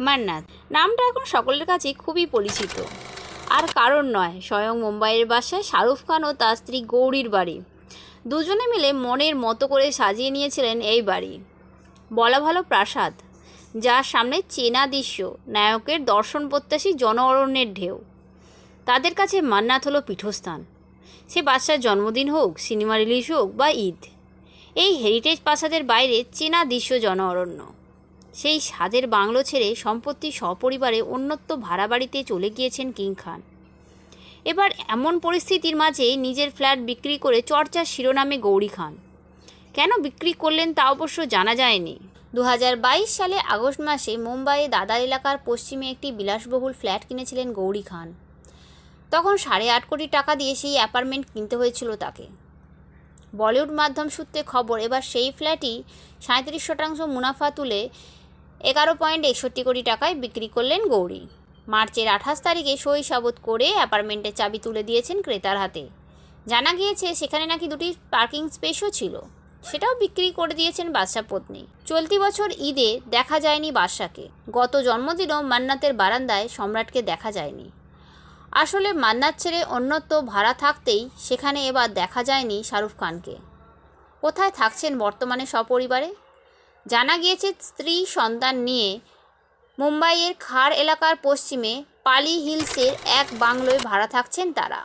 মান্নাত। নামটা এখন সকলের কাছে খুবই পরিচিত। আর কারণ নয়, স্বয়ং মুম্বাইয়ের বাসায় শাহরুখ খান ও তার স্ত্রী গৌরীর বাড়ি। দুজনে মিলে মনের মতো করে সাজিয়ে নিয়েছিলেন এই বাড়ি। বলা ভালো প্রাসাদ, যার সামনে চেনা দৃশ্য, নায়কের দর্শন প্রত্যাশী জন অরণ্যের ঢেউ। তাদের কাছে মান্নাত হলো পীঠস্থান। সে বাচ্চার জন্মদিন হোক, সিনেমা রিলিজ হোক বা ঈদ, এই হেরিটেজ প্রাসাদের বাইরে চেনা দৃশ্য জন অরণ্য সেই স্বাদের বাংলো ছেড়ে সম্পত্তি সপরিবারে অন্যত্র ভাড়া বাড়িতে চলে গিয়েছেন কিং খান। এবার এমন পরিস্থিতির মাঝে নিজের ফ্ল্যাট বিক্রি করে চর্চার শিরোনামে গৌরী খান। কেন বিক্রি করলেন তা অবশ্য জানা যায়নি। দু হাজার বাইশ সালে আগস্ট মাসে মুম্বাইয়ে দাদার এলাকার পশ্চিমে একটি বিলাসবহুল ফ্ল্যাট কিনেছিলেন গৌরী খান। তখন সাড়ে আট কোটি টাকা দিয়ে সেই অ্যাপার্টমেন্ট কিনতে হয়েছিল তাকে। বলিউড মাধ্যম সূত্রে খবর, এবার সেই ফ্ল্যাটই সাঁত্রিশ শতাংশ মুনাফা তুলে এগারো পয়েন্ট একষট্টি কোটি টাকায় বিক্রি করলেন গৌরী। মার্চের আঠাশ তারিখে সই সাবত করে অ্যাপার্টমেন্টের চাবি তুলে দিয়েছেন ক্রেতার হাতে। জানা গিয়েছে সেখানে নাকি দুটি পার্কিং স্পেসও ছিল। সেটাও বিক্রি করে দিয়েছেন বাদশা পত্নী। চলতি বছর ঈদে দেখা যায়নি বাদশাকে গত জন্মদিনও মান্নাতের বারান্দায় সম্রাটকে দেখা যায়নি। আসলে মান্নাত ছেড়ে অন্যত্র ভাড়া থাকতেই সেখানে এবার দেখা যায়নি শাহরুখ খানকে। কোথায় থাকছেন বর্তমানে সপরিবারে? জানা গিয়েছে স্ত্রী সন্তান নিয়ে মুম্বাইয়ের খার এলাকার পশ্চিমে পালি হিলসের এক বাংলোয় ভাড়া থাকছেন তারা।